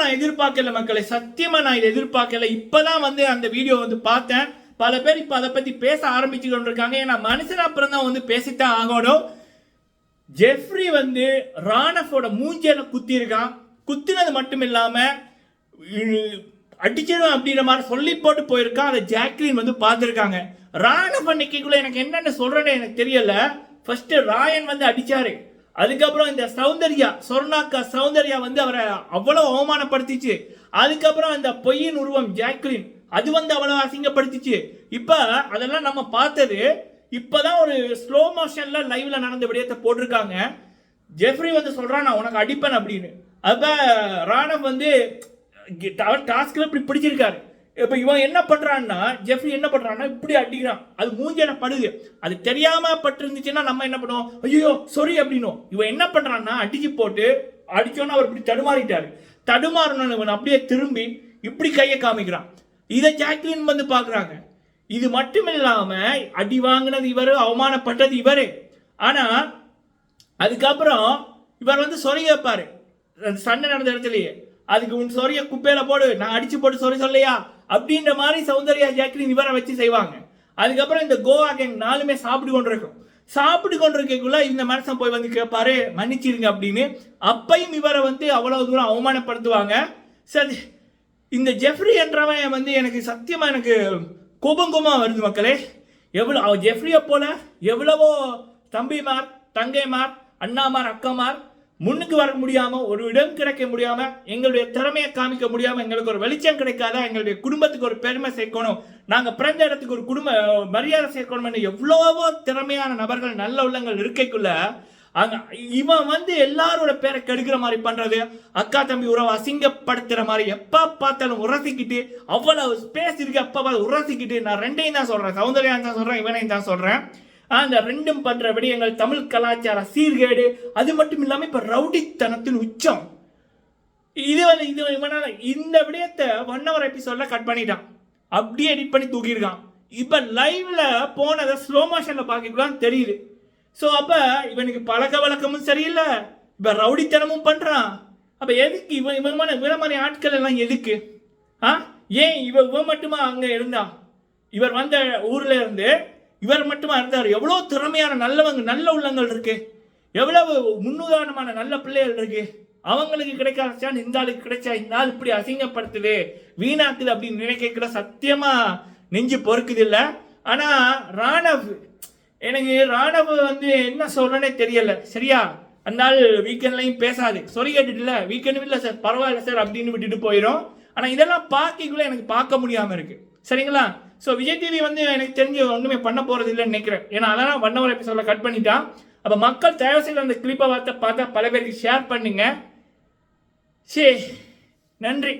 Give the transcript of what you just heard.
நான் எதிர்பார்க்கல மக்களை. சத்தியமாக நான் இதை எதிர்பார்க்கல. இப்பதான் வந்து அந்த வீடியோ வந்து பார்த்தேன். பல பேர் இப்போ அதை பற்றி பேச ஆரம்பிச்சு இருக்காங்க ஏன்னா மனுஷன் அப்புறம் தான் வந்து பேசித்தான் ஆகணும். ஜெஃப்ரி வந்து ராணஃபோட மூஞ்சியில் குத்தி இருக்கான் குத்தினது மட்டும் இல்லாமல் அடிச்சிடும் அப்படின்ற மாதிரி சொல்லி போட்டு போயிருக்கான். அதை ஜாக்லின் வந்து பார்த்துருக்காங்க. ராணஃப் அன்னைக்குள்ள எனக்கு என்னென்ன சொல்கிறேன்னு எனக்கு தெரியல. ஃபர்ஸ்ட் ராயன் வந்து அடிச்சாரு. அதுக்கப்புறம் இந்த சௌந்தர்யா சொர்ணாக்கா சௌந்தர்யா வந்து அவரை அவ்வளோ அவமானப்படுத்திச்சு. அதுக்கப்புறம் அந்த பொய்யின் உருவம் ஜாக்லின் அது வந்து அவ்வளோ அசிங்கப்படுத்திச்சு. இப்போ அதெல்லாம் நம்ம பார்த்தது இப்போதான் ஒரு ஸ்லோ மோஷனில் லைவ்ல நடந்த விடயத்தை போட்டிருக்காங்க. ஜெஃப்ரி வந்து சொல்கிறான் நான் உனக்கு அடிப்பேன் அப்படின்னு. அப்போ ராணவ் வந்து டாஸ்க்ல இப்படி பிடிச்சிருக்காரு. இப்போ இவன் என்ன பண்ணுறான்னா ஜெஃப்ரி என்ன பண்ணுறான்னா இப்படி அடிக்கிறான். அது மூஞ்சன படுது. அது தெரியாமல் பட்டிருந்துச்சுன்னா நம்ம என்ன பண்ணுவோம்? ஐயோ சொரி அப்படின்னும் இவன் என்ன பண்ணுறான்னா அடிச்சு போட்டு அடிச்சோன்னா அவர் இப்படி தடுமாறிட்டார். தடுமாறணும் இவன் அப்படியே திரும்பி இப்படி கையை காமிக்கிறான். இதை ஜாக்லின் வந்து பார்க்குறாங்க. இது மட்டும் இல்லாமல் அடி வாங்கினது இவரு அவமானப்பட்டது இவர். ஆனால் அதுக்கப்புறம் இவர் வந்து சொறி வைப்பார் சண்டை நடந்த இடத்துலையே. அதுக்கு உன் சொரிய குப்பையில போடு நான் அடிச்சு போட்டு சொறை சொல்லையா? அப்படின்ற மாதிரி சௌந்தர்யா ஜாக்லின் இவரை வச்சு செய்வாங்க. அதுக்கப்புறம் இந்த கோவா கேங் நாலுமே சாப்பிட்டு கொண்டிருக்கும். சாப்பிட்டு கொண்டிருக்கக்குள்ள இந்த மனுஷன் போய் வந்து கேட்பாரு மன்னிச்சிருங்க அப்படின்னு. அப்பையும் இவரை வந்து அவ்வளவு தூரம் அவமானப்படுத்துவாங்க. சரி இந்த ஜெஃப்ரி என்றவன் வந்து எனக்கு சத்தியமா எனக்கு கோபம் கோபமா வருது மக்களே. எவ்வளோ அவ ஜெஃப்ரியை போல எவ்வளவோ தம்பிமார் தங்கைமார் அண்ணாமார் அக்காமார் முன்னுக்கு வர முடியாம ஒரு இடம் கிடைக்க முடியாம எங்களுடைய திறமையை காமிக்க முடியாம எங்களுக்கு ஒரு வெளிச்சம் கிடைக்காதா எங்களுடைய குடும்பத்துக்கு ஒரு பெருமை சேர்க்கணும் நாங்க பிறந்த இடத்துக்கு ஒரு குடும்ப மரியாதை சேர்க்கணும்னு எவ்வளவோ திறமையான நபர்கள் நல்ல உள்ளங்கள் இருக்கைக்குள்ள அங்க இவன் வந்து எல்லாரோட பேரை கெடுக்கிற மாதிரி பண்றது அக்கா தம்பி உறவை அசிங்கப்படுத்துற மாதிரி எப்ப பார்த்தாலும் உரசிக்கிட்டு அவ்வளவு ஸ்பேஸ் இருக்கு அப்ப பார்த்து உரசிக்கிட்டு நான் ரெண்டையும் தான் சொல்றேன் சௌந்தர்யா தான் சொல்றேன் இவனையும் தான் சொல்றேன். அந்த ரெண்டும் பண்ற விடயங்கள் தமிழ் கலாச்சார சீர்கேடு அது மட்டும் இல்லாம இப்ப ரவுடித்தனத்தின் உச்சம். இது வந்து இது இவனால இந்த விடயத்தை ஒன் ஹவர் எபிசோட்ல கட் பண்ணிட்டான். அப்படியே எடிட் பண்ணி தூக்கியிருக்கான். இப்ப லைவ்ல போனதை ஸ்லோ மோஷன்ல பாக்கிக்கலாம் தெரியுது. ஸோ அப்ப இவனுக்கு பழக்க வழக்கமும் சரியில்லை. இப்ப ரவுடித்தனமும் பண்றான். அப்ப எதுக்கு இவன் இவன் மாதிரி இவன் மாதிரி ஆட்கள் எல்லாம் எதுக்கு? ஆ? ஏன் இவன் இவன் மட்டுமா அங்க இருந்தான்? இவர் வந்த ஊர்ல இருந்து இவர் மட்டுமா இருந்தார்? எவ்வளோ திறமையான நல்லவங்க நல்ல உள்ளங்கள் இருக்கு. எவ்வளவு முன்னுதாரணமான நல்ல பிள்ளைகள் இருக்கு. அவங்களுக்கு கிடைக்காத இந்த ஆளுக்கு கிடைச்சா இந்த ஆள் இப்படி அசிங்கப்படுத்துது வீணாக்குது அப்படின்னு நினைக்கிற சத்தியமா நெஞ்சு பொறுக்குது இல்லை ஆனால் ராணவ் எனக்கு ராணவ் வந்து என்ன சொல்றேனே தெரியல. சரியா? அந்த ஆள் வீக்கெண்ட்லையும் பேசாது. சொல்லி கேட்டுட்டுல வீக்கெண்டும் இல்லை சார். பரவாயில்ல சார் அப்படின்னு விட்டுட்டு போயிடும் ஆனால் இதெல்லாம் பார்க்கக்குள்ள எனக்கு பார்க்க முடியாமல் இருக்கு. சரிங்களா? ஸோ விஜய் டிவி வந்து எனக்கு தெரிஞ்சு ஒன்றுமே பண்ண போகிறது இல்லைன்னு நினைக்கிறேன். ஏன்னா அதெல்லாம் ஒன் ஹவர் எபிசோட கட் பண்ணிட்டான். அப்போ மக்கள் தயவு செய்து அந்த கிளிப்பை வார்த்தை பார்த்தா பல பேருக்கு ஷேர் பண்ணுங்க. சரி நன்றி.